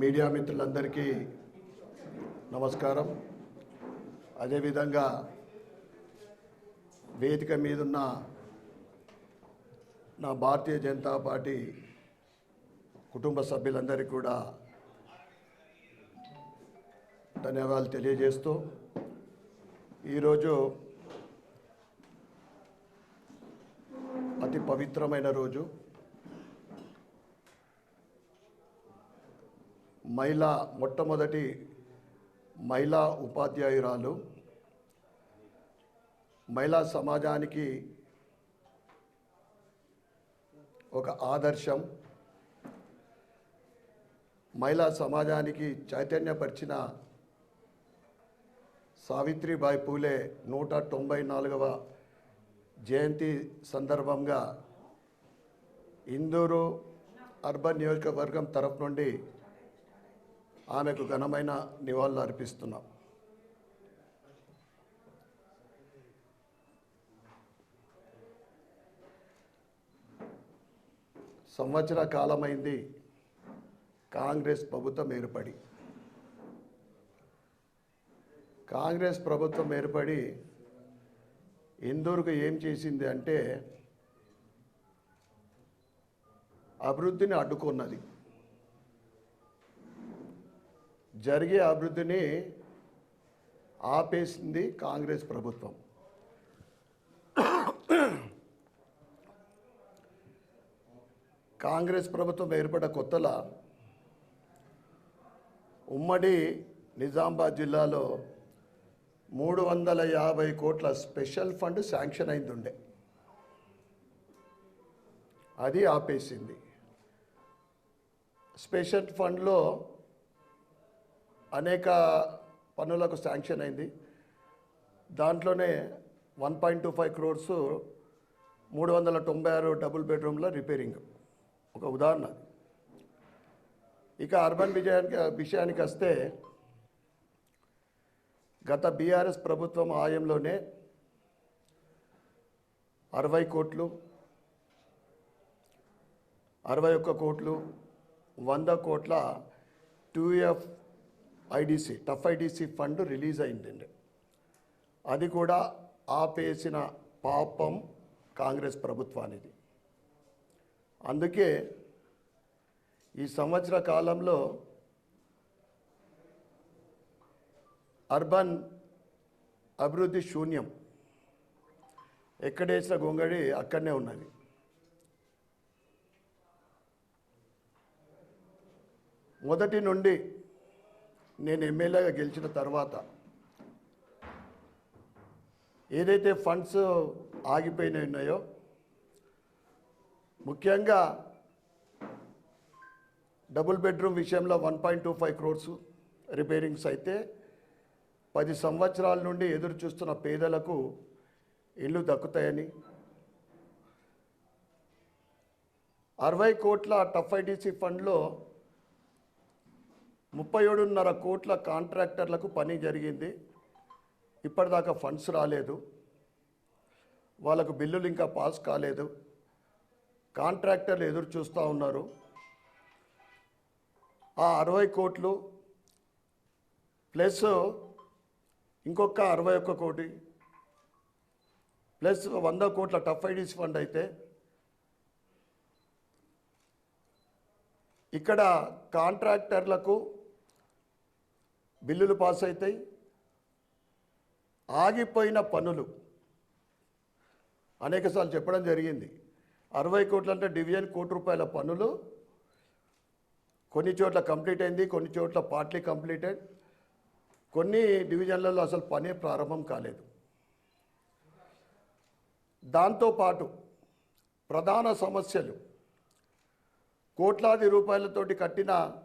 Media మిత్రులందరికీ నమస్కారం. అదేవిధంగా వేదిక మీదున్న నా భారతీయ జనతా పార్టీ కుటుంబ సభ్యులందరికీ కూడా ధన్యవాదాలు తెలియజేస్తూ ఈరోజు అతి పవిత్రమైన రోజు. మహిళా మొట్టమొదటి మహిళా ఉపాధ్యాయురాలు. మహిళా సమాజానికి ఒక ఆదర్శం. మహిళా సమాజానికి చైతన్యపరిచిన సావిత్రిబాయి పూలే నూట తొంభై నాలుగవ జయంతి సందర్భంగా ఇందూరు అర్బన్ నియోజకవర్గం తరపు నుండి ఆమెకు ఘనమైన నివాళులు అర్పిస్తున్నాం. సంవత్సర కాలమైంది. కాంగ్రెస్ ప్రభుత్వం ఏర్పడి. కాంగ్రెస్ ప్రభుత్వం ఏర్పడి ఇందూరుకు ఏం చేసింది అంటే అభివృద్ధిని అడ్డుకున్నది. జరిగే అభివృద్ధిని ఆపేసింది కాంగ్రెస్ ప్రభుత్వం. కాంగ్రెస్ ప్రభుత్వం ఏర్పడ్డ కొత్తల ఉమ్మడి నిజామాబాద్ జిల్లాలో మూడు వందల యాభై కోట్ల స్పెషల్ ఫండ్ శాంక్షన్ అయిందిండే. అది ఆపేసింది. స్పెషల్ ఫండ్లో అనేక పనులకు శాంక్షన్ అయింది. దాంట్లోనే one point two five crores మూడు వందల తొంభై ఆరు డబుల్ బెడ్రూమ్ల రిపేరింగ్. ఒక ఉదాహరణ ఇక అర్బన్ విజయానికి విషయానికి వస్తే గత బీఆర్ఎస్ ప్రభుత్వం ఆయంలోనే అరవై కోట్లు అరవై ఒక్క కోట్లు వంద కోట్ల TUFIDC tough IDC fund release అయిందండి. అది కూడా ఆపేసిన పాపం కాంగ్రెస్ ప్రభుత్వానిది. అందుకే ఈ సంవత్సర కాలంలో అర్బన్ అభివృద్ధి శూన్యం ఎక్కడేసిన గొంగడి అక్కడనే ఉన్నది. మొదటి నుండి నేను ఎమ్మెల్యేగా గెలిచిన తర్వాత ఏదైతే ఫండ్స్ ఆగిపోయినాయి ఉన్నాయో ముఖ్యంగా డబుల్ బెడ్రూమ్ విషయంలో one point two five crores repairings అయితే పది సంవత్సరాల నుండి ఎదురు చూస్తున్న పేదలకు ఇల్లు దక్కుతాయని అరవై కోట్ల టఫ్ ఐటీసీ ఫండ్లో ముప్పై ఏడున్నర కోట్ల కాంట్రాక్టర్లకు పని జరిగింది. ఇప్పటిదాకా ఫండ్స్ రాలేదు. వాళ్ళకు బిల్లులు ఇంకా పాస్ కాలేదు. కాంట్రాక్టర్లు ఎదురు చూస్తూ ఉన్నారు. ఆ అరవై కోట్లు ప్లస్ ఇంకొక అరవై ఒక్క కోటి ప్లస్ వంద కోట్ల టఫ్ ఐడీస్ ఫండ్ అయితే ఇక్కడ కాంట్రాక్టర్లకు బిల్లులు పాస్ అవుతాయి. ఆగిపోయిన పనులు. అనేకసార్లు చెప్పడం జరిగింది. అరవై కోట్లు అంటే డివిజన్ కోటి రూపాయల పనులు. కొన్ని చోట్ల కంప్లీట్ అయింది కొన్ని చోట్ల పార్ట్లీ కంప్లీటెడ్. కొన్ని డివిజన్లలో అసలు పనే ప్రారంభం కాలేదు. దాంతోపాటు ప్రధాన సమస్యలు. కోట్లాది రూపాయలతోటి కట్టిన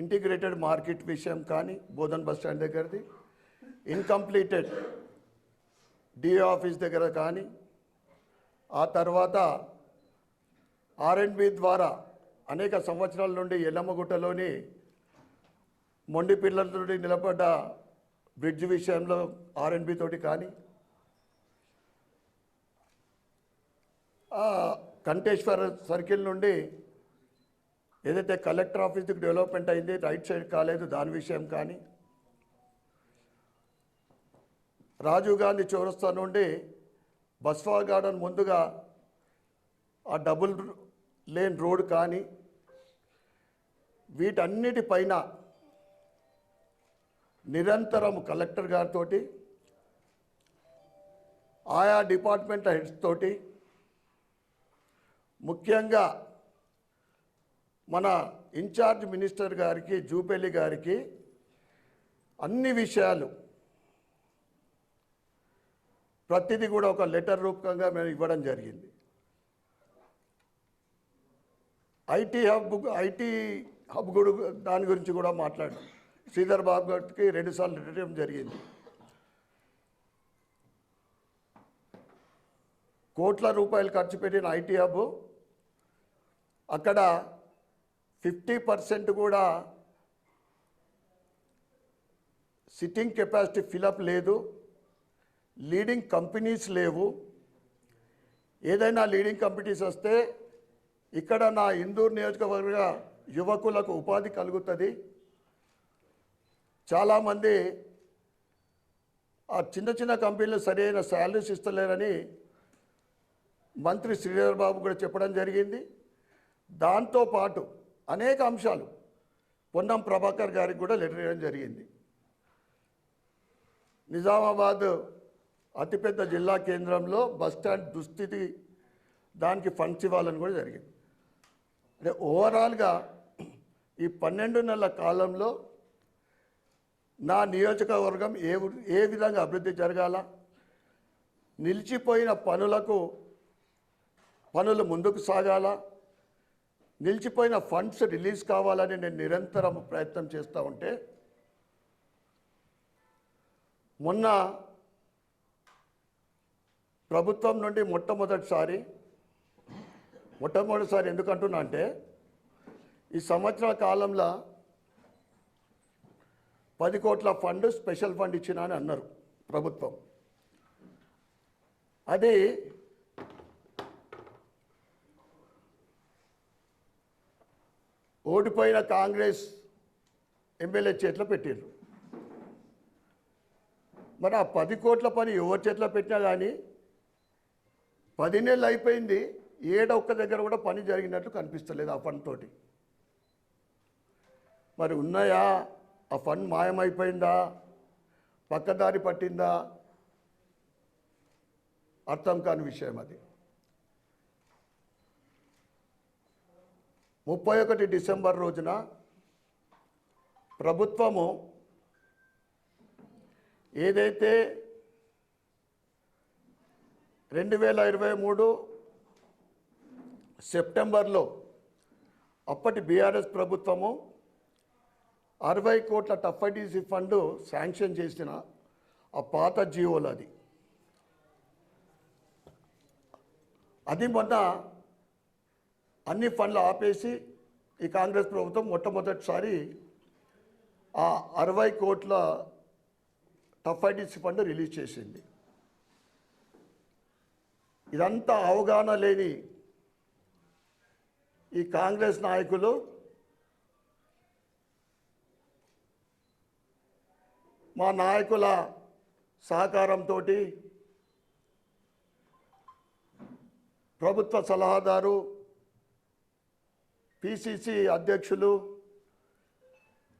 ఇంటిగ్రేటెడ్ మార్కెట్ విషయం కానీ బోధన్ బస్ స్టాండ్ దగ్గరది. ఇన్కంప్లీటెడ్ డిఏ ఆఫీస్ దగ్గర కానీ ఆ తర్వాత ఆర్ఎండ్బి ద్వారా అనేక సంవత్సరాల నుండి ఎల్లమ్మగుట్టలోని మొండి పిల్లలతో నిలబడ్డ బ్రిడ్జ్ విషయంలో ఆర్ఎండ్బి తోటి కానీ కంటేశ్వర సర్కిల్ నుండి ఏదైతే కలెక్టర్ ఆఫీస్కి డెవలప్మెంట్ అయింది రైట్ సైడ్ కాలేదు దాని విషయం కానీ. రాజీవ్ గాంధీ చౌరస్తా నుండి బస్వా గార్డెన్ ముందుగా ఆ డబుల్ లేన్ రోడ్ కానీ వీటన్నిటిపైన నిరంతరం కలెక్టర్ గారితో ఆయా డిపార్ట్మెంట్ హెడ్స్ తోటి ముఖ్యంగా మన ఇన్ఛార్జ్ మినిస్టర్ గారికి జూపల్లి గారికి అన్ని విషయాలు ప్రతిదీ కూడా ఒక లెటర్ రూపకంగా మేము ఇవ్వడం జరిగింది. ఐటీ హబ్ ఐటీ హబ్ కూడా దాని గురించి కూడా మాట్లాడాం. శ్రీధర్ బాబు గారికి రెండుసార్లు లెటర్ ఇవ్వడం జరిగింది. కోట్ల రూపాయలు ఖర్చు పెట్టిన ఐటీ హబ్ అక్కడ ఫిఫ్టీ పర్సెంట్ కూడా సిట్టింగ్ కెపాసిటీ ఫిలప్ లేదు లీడింగ్ కంపెనీస్ లేవు. ఏదైనా లీడింగ్ కంపెనీస్ వస్తే ఇక్కడ నా ఇందూరు నియోజకవర్గ యువకులకు ఉపాధి కలుగుతుంది. చాలామంది ఆ చిన్న చిన్న కంపెనీలు సరైన శాలరీస్ ఇస్తలేరని మంత్రి శ్రీధర్ బాబు కూడా చెప్పడం జరిగింది. దాంతోపాటు అనేక అంశాలు. పొన్నం ప్రభాకర్ గారికి కూడా లెటర్ ఇవ్వడం జరిగింది. నిజామాబాద్ అతిపెద్ద జిల్లా కేంద్రంలో బస్టాండ్ దుస్థితి దానికి ఫండ్స్ ఇవ్వాలని కూడా జరిగింది. అంటే ఓవరాల్గా ఈ పన్నెండు నెలల కాలంలో నా నియోజకవర్గం ఏ ఏ విధంగా అభివృద్ధి జరగాల? నిలిచిపోయిన పనులకు పనులు ముందుకు సాగాల? నిలిచిపోయిన ఫండ్స్ రిలీజ్ కావాలని నేను నిరంతరం ప్రయత్నం చేస్తూ ఉంటే మొన్న ప్రభుత్వం నుండి మొట్టమొదటిసారి మొట్టమొదటిసారి ఎందుకంటున్నా అంటే ఈ సంవత్సరాల కాలంలో పది కోట్ల ఫండ్ స్పెషల్ ఫండ్ ఇచ్చిన అని అన్నారు ప్రభుత్వం. అది ఓడిపోయిన కాంగ్రెస్ ఎమ్మెల్యే చేతిలో పెట్టారు మరి ఆ పది కోట్ల పని ఎవరి చేతిలో పెట్టినా కానీ పది నెలలు అయిపోయింది ఏడ ఒక్క దగ్గర కూడా పని జరిగినట్లు కనిపిస్తలేదు ఆ ఫండ్ తోటి. మరి ఉన్నాయా? ఆ ఫండ్ మాయమైపోయిందా? పక్కదారి పట్టిందా? అర్థం కాని విషయం అది. ముప్పై ఒకటి డిసెంబర్ రోజున ప్రభుత్వము ఏదైతే రెండు వేల ఇరవై మూడు సెప్టెంబర్లో అప్పటి బీఆర్ఎస్ ప్రభుత్వము అరవై కోట్ల టఫ్ఐటీసీ ఫండ్ శాంక్షన్ చేసిన ఆ పాత జీవోలు అది అది మొన్న అన్ని ఫండ్లు ఆపేసి ఈ కాంగ్రెస్ ప్రభుత్వం మొట్టమొదటిసారి ఆ అరవై కోట్ల టఫ్ఐటీసీ ఫండ్ రిలీజ్ చేసింది. ఇదంతా అవగాహన లేని ఈ కాంగ్రెస్ నాయకులు మా నాయకుల సహకారంతో ప్రభుత్వ సలహాదారు పిసిసి అధ్యక్షులు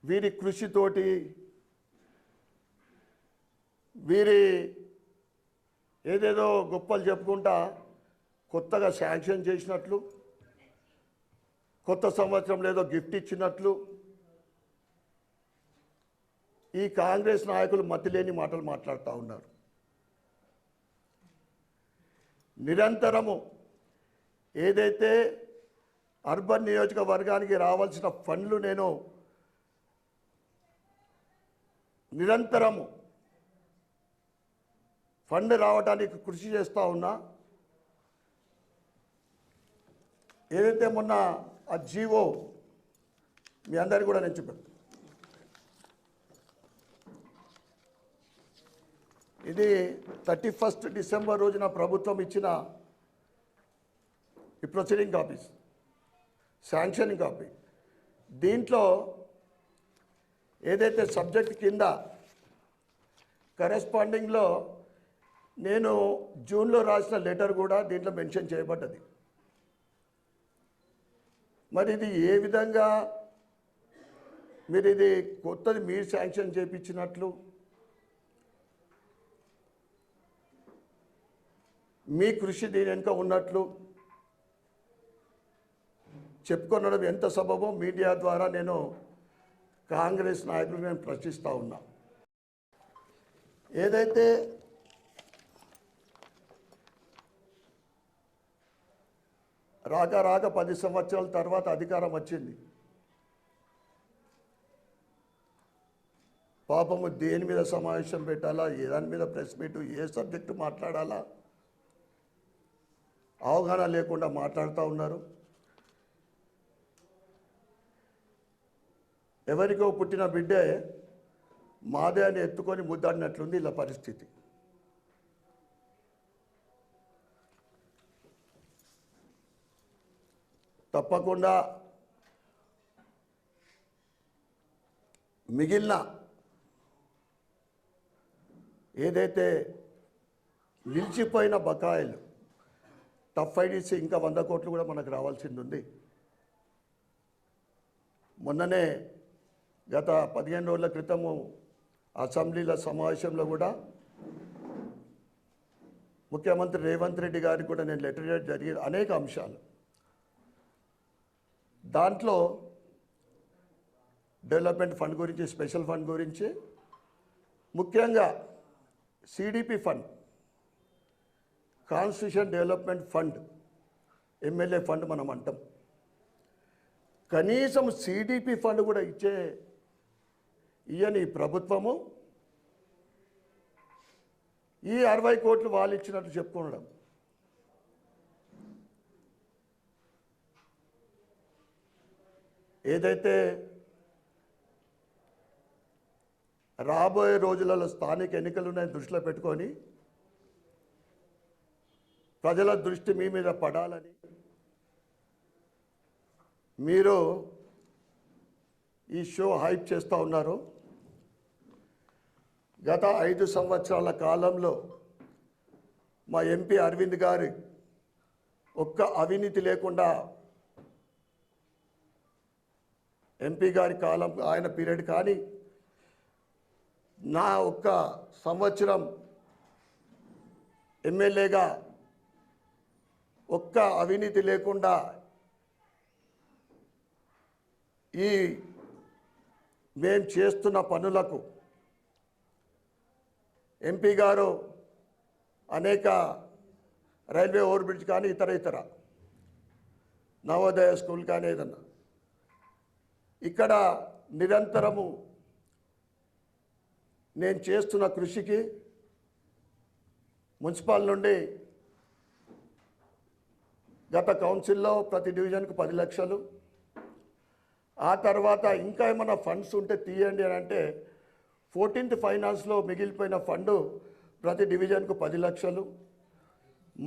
వీరి కృషితోటి వీరి ఏదేదో గొప్పలు చెప్పుకుంటా కొత్తగా శాంక్షన్ చేసినట్లు కొత్త సంవత్సరం లేదో గిఫ్ట్ ఇచ్చినట్లు ఈ కాంగ్రెస్ నాయకులు మతిలేని మాటలు మాట్లాడుతూ ఉన్నారు. నిరంతరము ఏదైతే అర్బన్ నియోజకవర్గానికి రావాల్సిన ఫండ్లు నేను నిరంతరము ఫండ్ రావడానికి కృషి చేస్తూ ఉన్నా. ఏదైతే మొన్న ఆ జీవో మీ అందరికీ కూడా నేను చెప్పాను ఇది థర్టీ ఫస్ట్ డిసెంబర్ రోజున ప్రభుత్వం ఇచ్చిన ఈ ప్రొసీడింగ్ ఆఫీస్ శాంక్షన్ కాపీ. దీంట్లో ఏదైతే సబ్జెక్ట్ కింద కరెస్పాండింగ్లో నేను జూన్లో రాసిన లెటర్ కూడా దీంట్లో మెన్షన్ చేయబడ్డది. మరి ఇది ఏ విధంగా మీరు ఇది కొత్తది మీరు శాంక్షన్ చేయించినట్లు మీ కృషి దీని వెనుక ఉన్నట్లు? చెప్పుకొనడం ఎంత సబబో మీడియా ద్వారా నేను కాంగ్రెస్ నాయకులు నేను ప్రశ్నిస్తూ ఉన్నా. ఏదైతే రాగా రాగా పది సంవత్సరాల తర్వాత అధికారం వచ్చింది. పాపము దేని మీద సమావేశం పెట్టాలా ఏ దాని మీద ప్రెస్ మీట్ ఏ సబ్జెక్టు మాట్లాడాలా అవగాహన లేకుండా మాట్లాడుతూ ఉన్నారు. ఎవరికో పుట్టిన బిడ్డే మాదే అని ఎత్తుకొని ముద్దాడినట్లుంది ఇలా పరిస్థితి. తప్పకుండా మిగిలిన ఏదైతే నిలిచిపోయిన బకాయిలు టఫ్ ఐడిసి ఇంకా వంద కోట్లు కూడా మనకు రావాల్సింది ఉంది మొన్ననే గత పదిహేను రోజుల క్రితము అసెంబ్లీల సమావేశంలో కూడా ముఖ్యమంత్రి రేవంత్ రెడ్డి గారికి కూడా నేను లెటర్ చేయడం అనేక అంశాలు. దాంట్లో డెవలప్మెంట్ ఫండ్ గురించి స్పెషల్ ఫండ్ గురించి ముఖ్యంగా CDP fund constitution development fund MLA fund మనం అంటాం. కనీసం సిడిపి ఫండ్ కూడా ఇచ్చే ఇయ్యని ప్రభుత్వము ఈ అరవై కోట్లు వాళ్ళు ఇచ్చినట్టు చెప్పుకోవడం. ఏదైతే రాబోయే రోజులలో స్థానిక ఎన్నికలు ఉన్నాయని దృష్టిలో పెట్టుకొని ప్రజల దృష్టి మీ మీద పడాలని మీరు ఈ షో హైప్ చేస్తూ ఉన్నారు. గత ఐదు సంవత్సరాల కాలంలో మా ఎంపీ అరవింద్ గారి ఒక్క అవినీతి లేకుండా ఎంపీ గారి కాలం ఆయన పీరియడ్ కానీ నా ఒక్క సంవత్సరం ఎమ్మెల్యేగా ఒక్క అవినీతి లేకుండా ఈ మేము చేస్తున్న పనులకు ఎంపీ గారు అనేక రైల్వే ఓవర్ బ్రిడ్జ్ కానీ ఇతర ఇతర నవోదయ స్కూల్ కానీ ఏదన్నా. ఇక్కడ నిరంతరము నేను చేస్తున్న కృషికి మున్సిపల్ నుండి గత కౌన్సిల్లో ప్రతి డివిజన్కు పది లక్షలు. ఆ తర్వాత ఇంకా ఏమైనా ఫండ్స్ ఉంటే తీయండి అని అంటే ఫోర్టీన్త్ ఫైనాన్స్లో మిగిలిపోయిన ఫండ్ ప్రతి డివిజన్కు పది లక్షలు.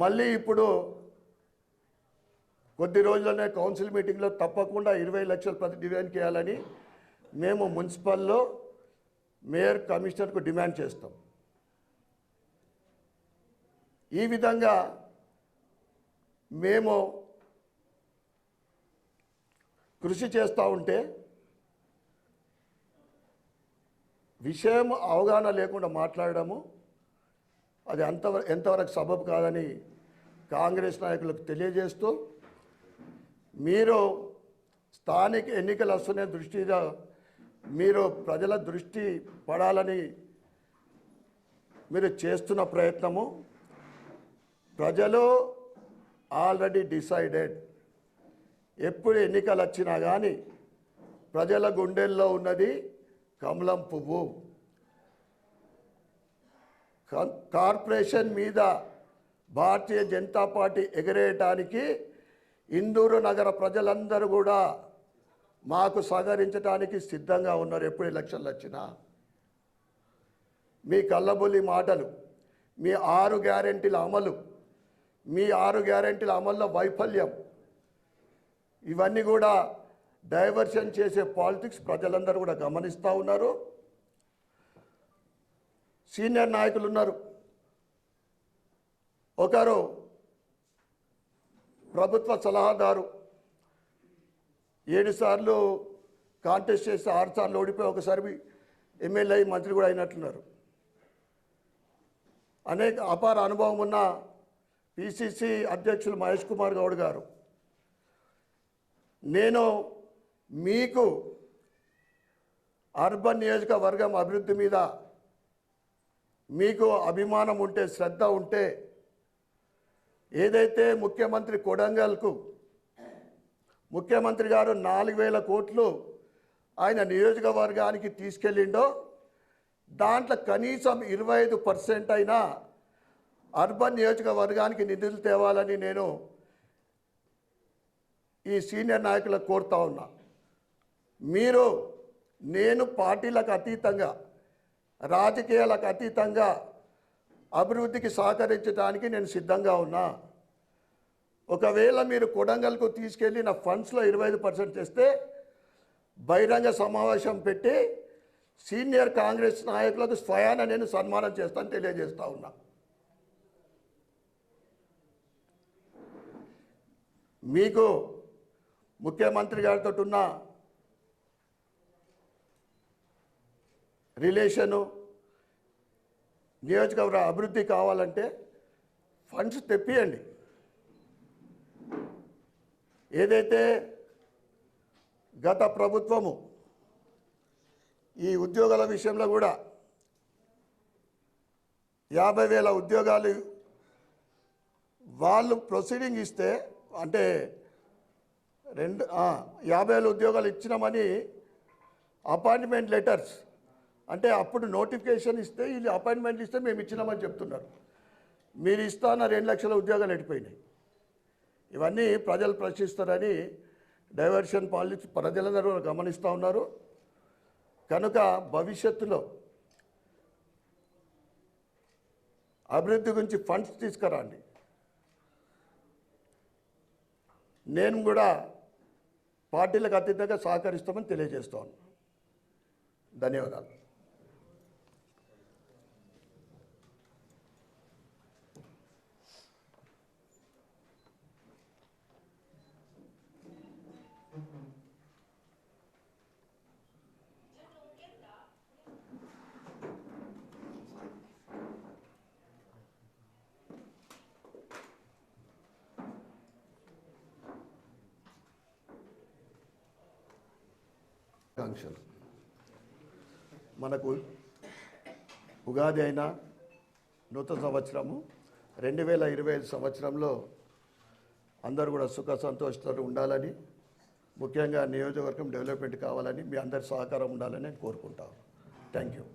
మళ్ళీ ఇప్పుడు కొద్ది రోజుల్లోనే కౌన్సిల్ మీటింగ్లో తప్పకుండా ఇరవై లక్షలు ప్రతి డివిజన్కి వేయాలని మేము మున్సిపల్లో మేయర్ కమిషనర్కు డిమాండ్ చేస్తాం. ఈ విధంగా మేము కృషి చేస్తూ ఉంటే విషయం అవగాహన లేకుండా మాట్లాడడము అది అంతవరకు ఎంతవరకు సబబు కాదని కాంగ్రెస్ నాయకులకు తెలియజేస్తూ మీరు స్థానిక ఎన్నికలు వస్తున్న దృష్టిగా మీరు ప్రజల దృష్టి పడాలని మీరు చేస్తున్న ప్రయత్నము ప్రజలు ఆల్రెడీ డిసైడెడ్. ఎప్పుడు ఎన్నికలు వచ్చినా కానీ ప్రజల గుండెల్లో ఉన్నది కమలం పువ్వు. కార్పొరేషన్ మీద భారతీయ జనతా పార్టీ ఎగరేయటానికి ఇందూరు నగర ప్రజలందరూ కూడా మాకు సహకరించడానికి సిద్ధంగా ఉన్నారు ఎప్పుడు ఎలక్షన్లు వచ్చినా. మీ కళ్ళబొల్లి మాటలు మీ ఆరు గ్యారెంటీల అమలు మీ ఆరు గ్యారెంటీల అమల్లో వైఫల్యం ఇవన్నీ కూడా డైవర్షన్ చేసే పాలిటిక్స్ ప్రజలందరూ కూడా గమనిస్తూ ఉన్నారు. సీనియర్ నాయకులు ఉన్నారు. ఒకరు ప్రభుత్వ సలహాదారు. ఏడుసార్లు కాంటెస్ట్ చేసి ఆరుసార్లు ఓడిపోయి ఒకసారి ఎమ్మెల్యే మంత్రి కూడా అయినట్లున్నారు అనేక అపార అనుభవం ఉన్న పిసిసి అధ్యక్షులు మహేష్ కుమార్ గౌడ్ గారు. నేను మీకు అర్బన్ నియోజకవర్గం అభివృద్ధి మీద మీకు అభిమానం ఉంటే శ్రద్ధ ఉంటే ఏదైతే ముఖ్యమంత్రి కొడంగల్కు ముఖ్యమంత్రి గారు నాలుగు వేల కోట్లు ఆయన నియోజకవర్గానికి తీసుకెళ్ళిండో దాంట్లో కనీసం ఇరవై ఐదు పర్సెంట్ అయినా అర్బన్ నియోజకవర్గానికి నిధులు తేవాలని నేను ఈ సీనియర్ నాయకులకు కోరుతా ఉన్నా. మీరు నేను పార్టీలకు అతీతంగా రాజకీయాలకు అతీతంగా అభివృద్ధికి సహకరించడానికి నేను సిద్ధంగా ఉన్నా. ఒకవేళ మీరు కొడంగల్కు తీసుకెళ్ళి నా ఫండ్స్లో ఇరవై ఐదు పర్సెంట్ చేస్తే బహిరంగ సమావేశం పెట్టి సీనియర్ కాంగ్రెస్ నాయకులకు స్వయాన నేను సన్మానం చేస్తాను తెలియజేస్తూ ఉన్నా. మీకు ముఖ్యమంత్రి గారితో ఉన్న రిలేషను నియోజకవర్గ అభివృద్ధి కావాలంటే ఫండ్స్ తెప్పియండి. ఏదైతే గత ప్రభుత్వము ఈ ఉద్యోగాల విషయంలో కూడా యాభై వేల ఉద్యోగాలు వాళ్ళు ప్రొసీడింగ్ ఇస్తే అంటే రెండు యాభై వేల ఉద్యోగాలు ఇచ్చినామని అపాయింట్మెంట్ లెటర్స్ అంటే అప్పుడు నోటిఫికేషన్ ఇస్తే వీళ్ళు అపాయింట్మెంట్ ఇస్తే మేము ఇచ్చినామని చెప్తున్నారు. మీరు ఇస్తాన రెండు లక్షల ఉద్యోగాలు ఎడిపోయినాయి ఇవన్నీ ప్రజలు ప్రశ్నిస్తారని డైవర్షన్ పాలిటిక్స్ ప్రజలందరూ గమనిస్తూ ఉన్నారు. కనుక భవిష్యత్తులో అభివృద్ధి గురించి ఫండ్స్ తీసుకురండి. నేను కూడా పార్టీలకు అతీతంగా సహకరిస్తామని తెలియజేస్తాను ధన్యవాదాలు. ఆకాంక్షలు మనకు ఉగాది అయినా నూతన సంవత్సరము రెండు వేల ఇరవై ఐదు సంవత్సరంలో అందరూ కూడా సుఖ సంతోషాలు ఉండాలని ముఖ్యంగా నియోజకవర్గం డెవలప్మెంట్ కావాలని మీ అందరి సహకారం ఉండాలని నేను కోరుకుంటాను థ్యాంక్ యూ